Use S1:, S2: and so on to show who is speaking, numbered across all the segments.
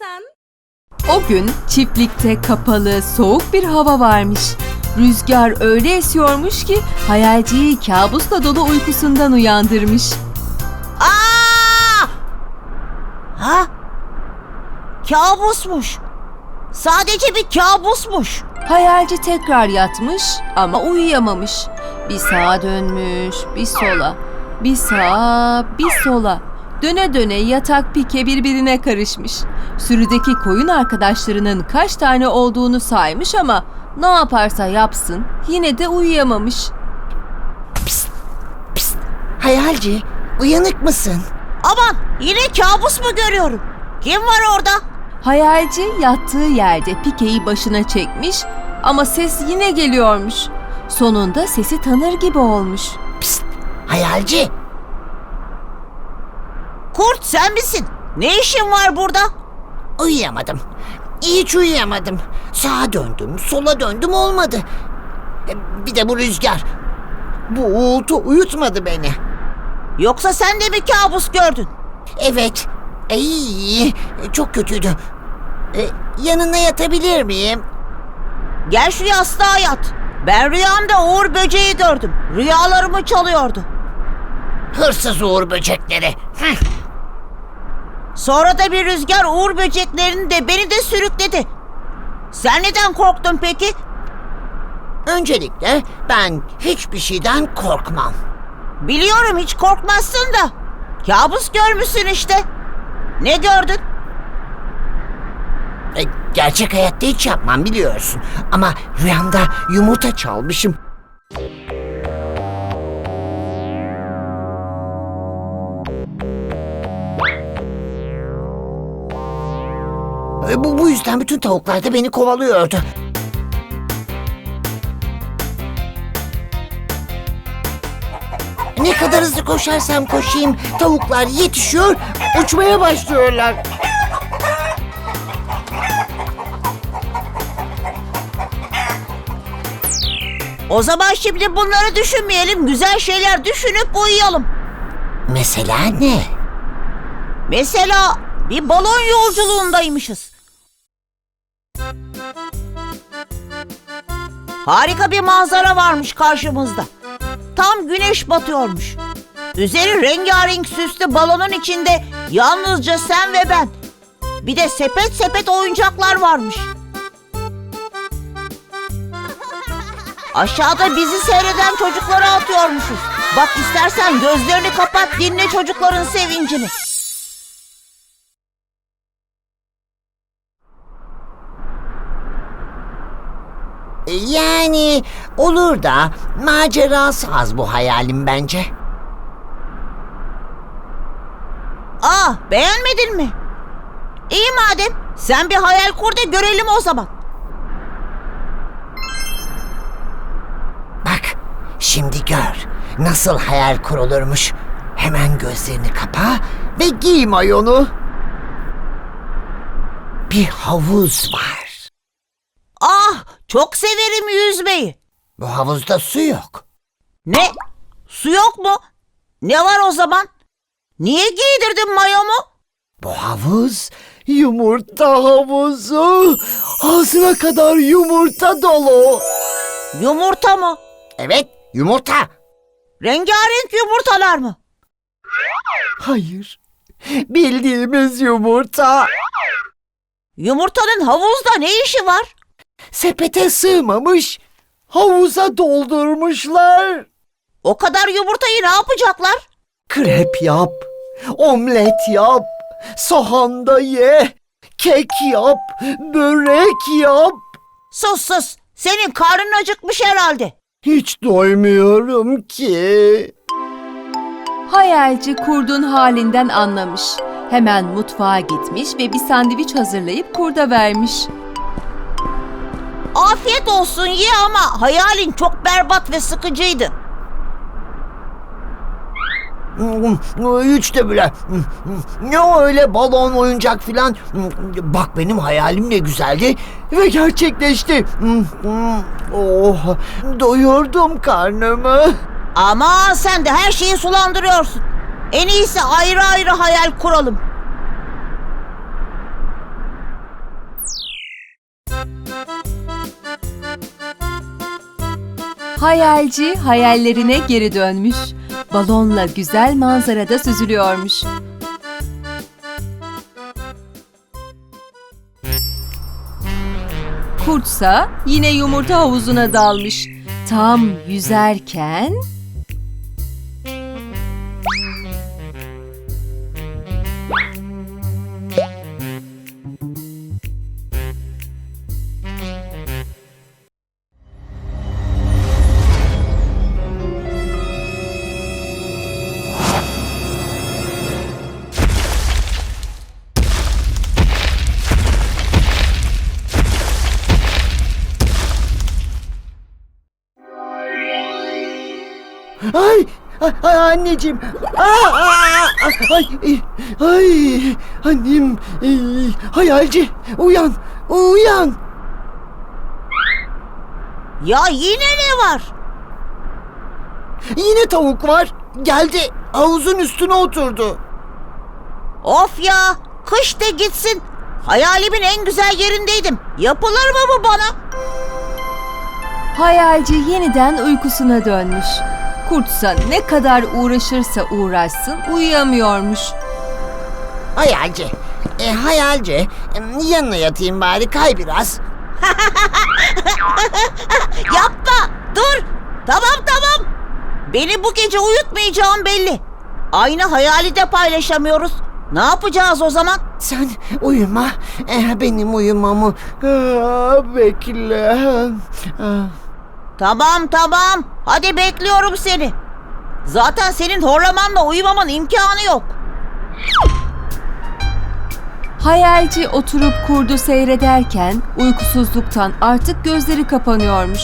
S1: sen?
S2: O gün çiftlikte kapalı, soğuk bir hava varmış. Rüzgar öyle esiyormuş ki hayalciyi kabusla dolu uykusundan uyandırmış.
S3: Aa! Ha? Kabusmuş. Sadece bir kabusmuş.
S2: Hayalci tekrar yatmış ama uyuyamamış. Bir sağa dönmüş, bir sola, bir sağa, bir sola. Döne döne yatak pike birbirine karışmış. Sürüdeki koyun arkadaşlarının kaç tane olduğunu saymış ama ne yaparsa yapsın yine de uyuyamamış.
S4: Hayalci, uyanık mısın?
S3: Aman yine kabus mu görüyorum? Kim var orada?
S2: Hayalci yattığı yerde pikeyi başına çekmiş ama ses yine geliyormuş. Sonunda sesi tanır gibi olmuş.
S4: Hayalci,
S3: Kurt sen misin? Ne işin var burada?
S4: uyuyamadım. Hiç uyuyamadım. Sağa döndüm, sola döndüm olmadı. Bir de bu rüzgar. Bu uğultu uyutmadı beni.
S3: Yoksa sen de mi kabus gördün?
S4: Evet. Ay, çok kötüydü. E, yanına yatabilir miyim?
S3: Gel şu yastığa yat. Ben rüyamda Uğur böceği gördüm. Rüyalarımı çalıyordu.
S4: Hırsız uğur böcekleri. Hıh.
S3: Sonra da bir rüzgar Uğur böceklerini de beni de sürükledi. Sen neden korktun peki?
S4: Öncelikle ben hiçbir şeyden korkmam.
S3: Biliyorum hiç korkmazsın da. Kabus görmüşsün işte. Ne gördün?
S4: E, gerçek hayatta hiç yapmam biliyorsun. Ama rüyamda yumurta çalmışım. E, bu, bu yüzden bütün tavuklar da beni kovalıyordu. Ne kadar hızlı koşarsam koşayım tavuklar yetişiyor, uçmaya başlıyorlar.
S3: O zaman şimdi bunları düşünmeyelim. Güzel şeyler düşünüp uyuyalım.
S4: Mesela ne?
S3: Mesela bir balon yolculuğundaymışız. Harika bir manzara varmış karşımızda. Tam güneş batıyormuş. Üzeri rengarenk süslü balonun içinde yalnızca sen ve ben. Bir de sepet sepet oyuncaklar varmış. Aşağıda bizi seyreden çocuklara atıyormuşuz. Bak istersen gözlerini kapat dinle çocukların sevincini.
S4: Yani olur da macerası az bu hayalim bence.
S3: Aa beğenmedin mi? İyi madem sen bir hayal kur da görelim o zaman.
S4: Bak şimdi gör nasıl hayal kurulurmuş. Hemen gözlerini kapa ve giy mayonu. Bir havuz var.
S3: Ah çok severim yüzmeyi.
S4: Bu havuzda su yok.
S3: Ne? Su yok mu? Ne var o zaman? Niye giydirdin mayomu?
S4: Bu havuz yumurta havuzu. Ağzına kadar yumurta dolu.
S3: Yumurta mı?
S4: Evet yumurta.
S3: Rengarenk yumurtalar mı?
S4: Hayır. Bildiğimiz yumurta.
S3: Yumurtanın havuzda ne işi var?
S4: Sepete sığmamış. Havuza doldurmuşlar.
S3: O kadar yumurtayı ne yapacaklar?
S4: Krep yap. Omlet yap. Sahanda ye. Kek yap. Börek yap.
S3: Sus sus. Senin karnın acıkmış herhalde.
S4: Hiç doymuyorum ki.
S2: Hayalci kurdun halinden anlamış. Hemen mutfağa gitmiş ve bir sandviç hazırlayıp kurda vermiş.
S3: Afiyet olsun ye ama hayalin çok berbat ve sıkıcıydı.
S4: Hiç de bile. Ne öyle balon oyuncak filan. Bak benim hayalim ne güzeldi ve gerçekleşti. Oh, doyurdum karnımı.
S3: Ama sen de her şeyi sulandırıyorsun. En iyisi ayrı ayrı hayal kuralım.
S2: Hayalci hayallerine geri dönmüş. Balonla güzel manzarada süzülüyormuş. Kurtsa yine yumurta havuzuna dalmış. Tam yüzerken
S4: Ay, ay, ay anneciğim. Aa, aa, ay, ay, annem. Ay, hayalci, uyan, uyan.
S3: Ya yine ne var?
S4: Yine tavuk var. Geldi, havuzun üstüne oturdu.
S3: Of ya kış de gitsin. Hayalimin en güzel yerindeydim. Yapılır mı bu bana?
S2: hayalci yeniden uykusuna dönmüş. Kurtsa ne kadar uğraşırsa uğraşsın uyuyamıyormuş.
S4: Hayalci, e, hayalci. Yanına yatayım bari, kay biraz.
S3: Yapma dur. Tamam tamam. Beni bu gece uyutmayacağım belli. Aynı hayali de paylaşamıyoruz. Ne yapacağız o zaman?
S4: Sen uyuma, e, benim uyumamı Aa, bekle. Aa.
S3: Tamam tamam. Hadi bekliyorum seni. Zaten senin horlamanla uyumaman imkanı yok.
S2: Hayalci oturup kurdu seyrederken uykusuzluktan artık gözleri kapanıyormuş.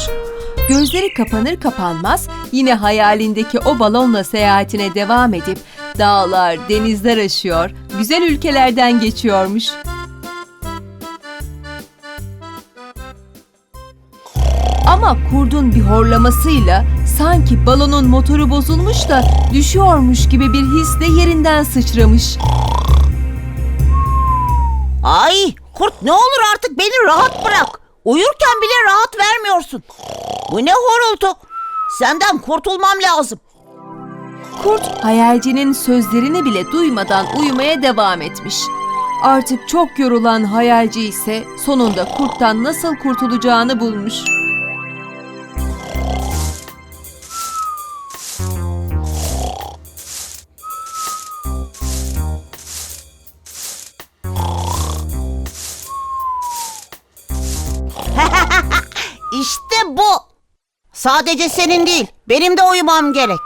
S2: Gözleri kapanır kapanmaz yine hayalindeki o balonla seyahatine devam edip dağlar, denizler aşıyor, güzel ülkelerden geçiyormuş. Ama kurdun bir horlamasıyla sanki balonun motoru bozulmuş da düşüyormuş gibi bir hisle yerinden sıçramış.
S3: Ay kurt ne olur artık beni rahat bırak. Uyurken bile rahat vermiyorsun. Bu ne horultu? Senden kurtulmam lazım.
S2: Kurt hayalcinin sözlerini bile duymadan uyumaya devam etmiş. Artık çok yorulan hayalci ise sonunda kurttan nasıl kurtulacağını bulmuş.
S3: Sadece senin değil, benim de uyumam gerek.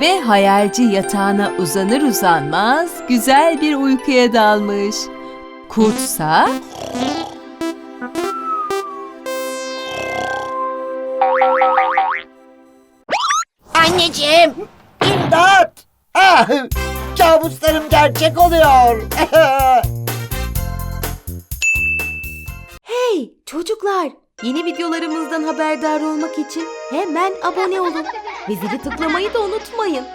S2: Ve hayalci yatağına uzanır uzanmaz güzel bir uykuya dalmış. Kurtsa
S4: Anneciğim, imdat. Ah, kabuslarım gerçek oluyor.
S1: Hey çocuklar! Yeni videolarımızdan haberdar olmak için hemen abone olun. Ve zili tıklamayı da unutmayın.